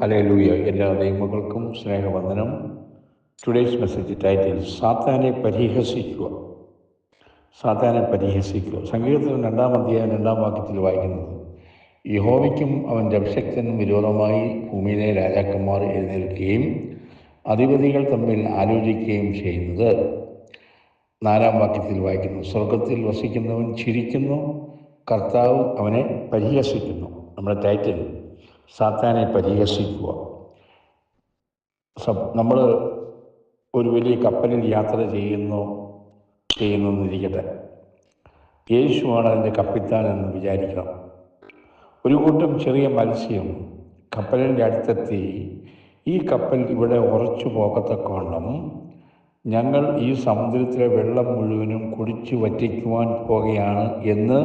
Hallelujah എല്ലാ ദൈവങ്ങൾക്കും സ്നേഹവന്ദനം. Today's message title സാത്താനെ പരിഹസിക്കുക. സാത്താനെ പരിഹസിക്കുക. സംഗീതത്തിൽ രണ്ടാം അധ്യായം രണ്ടാം വാക്യത്തിൽ വായിക്കുന്നത് യഹോവയ്ക്കും അവന്റെ അഭിഷക്തനും വിരോധമായി ഭൂമിയിലെ രാജാക്കന്മാർ എഴുന്നേൽക്കുകയും അധിപതികൾ തമ്മിൽ ആലോചിക്കുകയും ചെയ്യുന്നത്. നാലാം വാക്യത്തിൽ വായിക്കുന്നു സ്വർഗത്തിൽ വസിക്കുന്നവൻ ചിരിക്കുന്നു കർത്താവ് അവനെ പരിഹസിക്കുന്നു. നമ്മുടെ ടൈറ്റിൽ സാത്താനെ പരിഹസിക്കുക. നമ്മൾ ഒരു വലിയ കപ്പലിൽ യാത്ര ചെയ്യുന്നു ചെയ്യുന്നു എന്നിരിക്കട്ടെ യേശുവാണ് അതിന്റെ കപ്പിത്താൻ എന്ന് വിചാരിക്കണം. ഒരു കൂട്ടം ചെറിയ മത്സ്യം കപ്പലിന്റെ അടുത്തെത്തി ഈ കപ്പൽ ഇവിടെ ഉറച്ചു പോകത്തക്കവണ്ണം ഞങ്ങൾ ഈ സമുദ്രത്തിലെ വെള്ളം മുഴുവനും കുടിച്ചു വറ്റിക്കുവാൻ പോകുകയാണ് എന്ന്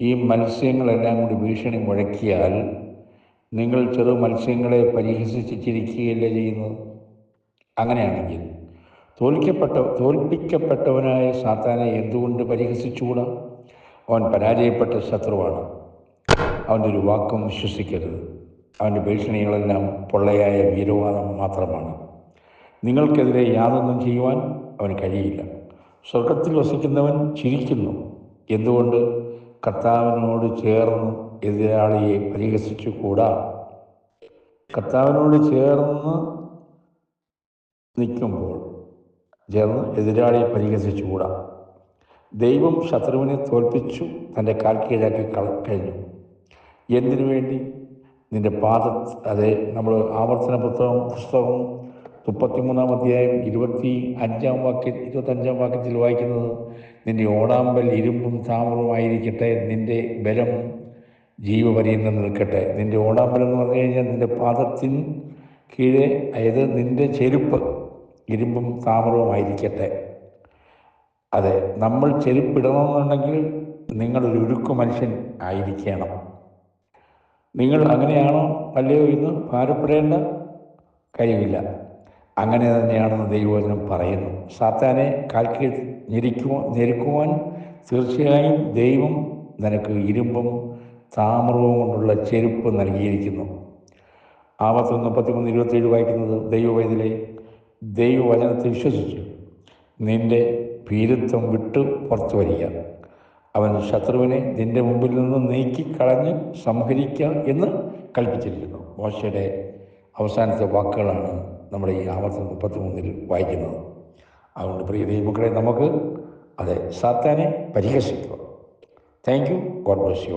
ഈ മത്സ്യങ്ങളെല്ലാം കൂടി ഭീഷണി മുഴക്കിയാൽ നിങ്ങൾ ചെറു മത്സ്യങ്ങളെ പരിഹസിച്ച് ചിരിക്കുകയല്ലേ ചെയ്യുന്നത്? അങ്ങനെയാണെങ്കിൽ തോൽക്കപ്പെട്ട തോൽപ്പിക്കപ്പെട്ടവനായ സാത്താനെ എന്തുകൊണ്ട് പരിഹസിച്ചുകൂടാ? അവൻ പരാജയപ്പെട്ട ശത്രുവാണ്. അവന്റെ ഒരു വാക്കും വിശ്വസിക്കരുത്. അവന്റെ ഭീഷണികളെല്ലാം പൊള്ളയായ വീരവാദം മാത്രമാണ്. നിങ്ങൾക്കെതിരെ യാതൊന്നും ചെയ്യുവാൻ അവന് കഴിയില്ല. സ്വർഗത്തിൽ വസിക്കുന്നവൻ ചിരിക്കുന്നു. എന്തുകൊണ്ട്? കർത്താവിനോട് ചേർന്ന് എതിരാളിയെ പരിഹസിച്ചുകൂടാ? കർത്താവിനോട് ചേർന്ന് നിൽക്കുമ്പോൾ ചേർന്ന് എതിരാളിയെ പരിഹസിച്ചുകൂടാ. ദൈവം ശത്രുവിനെ തോൽപ്പിച്ചു തന്റെ കാൽ കീഴാക്കി കഴിഞ്ഞു. എന്തിനു വേണ്ടി? നിന്റെ പാദ അതെ നമ്മൾ ആവർത്തന പുസ്തകം പുസ്തകം മുപ്പത്തിമൂന്നാം അധ്യായം ഇരുപത്തി അഞ്ചാം വാക്യ ഇരുപത്തഞ്ചാം വാക്യത്തിൽ വായിക്കുന്നത് നിന്റെ ഓടാമ്പൽ ഇരുമ്പും താമരവുമായിരിക്കട്ടെ നിന്റെ ബലം ജീവപര്യന്തം നിൽക്കട്ടെ. നിന്റെ ഓടാമ്പലം എന്ന് പറഞ്ഞു കഴിഞ്ഞാൽ നിന്റെ പാദത്തിന് കീഴെ അതായത് നിന്റെ ചെരുപ്പ് ഇരുമ്പും താമരവുമായിരിക്കട്ടെ അതെ നമ്മൾ ചെരുപ്പിടണമെന്നുണ്ടെങ്കിൽ നിങ്ങളൊരു ഉരുക്കു മനുഷ്യൻ ആയിരിക്കണം. നിങ്ങൾ അങ്ങനെയാണോ? അല്ലയോ എന്ന് ഭാരപ്പെടേണ്ട കഴിവില്ല അങ്ങനെ തന്നെയാണെന്ന് ദൈവവചനം പറയുന്നു. സാത്താനെ കാൽക്കി ഞെരിക്കുവാൻ ഞെരുക്കുവാൻ തീർച്ചയായും ദൈവം നിനക്ക് ഇരുമ്പും താമ്രവും കൊണ്ടുള്ള ചെരുപ്പ് നൽകിയിരിക്കുന്നു. ആപത്തൊന്ന് മുപ്പത്തിമൂന്ന് ഇരുപത്തേഴ് വായിക്കുന്നത് ദൈവവൈദ്യലെ ദൈവവചനത്തെ വിശ്വസിച്ചു. നിന്റെ ഭീരുത്വം വിട്ട് പുറത്തു വരിക. അവൻ ശത്രുവിനെ നിന്റെ മുമ്പിൽ നിന്ന് നീക്കിക്കളഞ്ഞ് സംഹരിക്കുക എന്ന് കൽപ്പിച്ചിരിക്കുന്നു. മോശയുടെ അവസാനത്തെ വാക്കുകളാണ് നമ്മുടെ ഈ ആവർത്തന മുപ്പത്തി മൂന്നിൽ വായിക്കുന്നത്. അതുകൊണ്ട് പ്രിയ ദൈവമക്കളെ നമുക്ക് അതെ സാത്താനെ പരിഹസിക്കുക thank you God bless you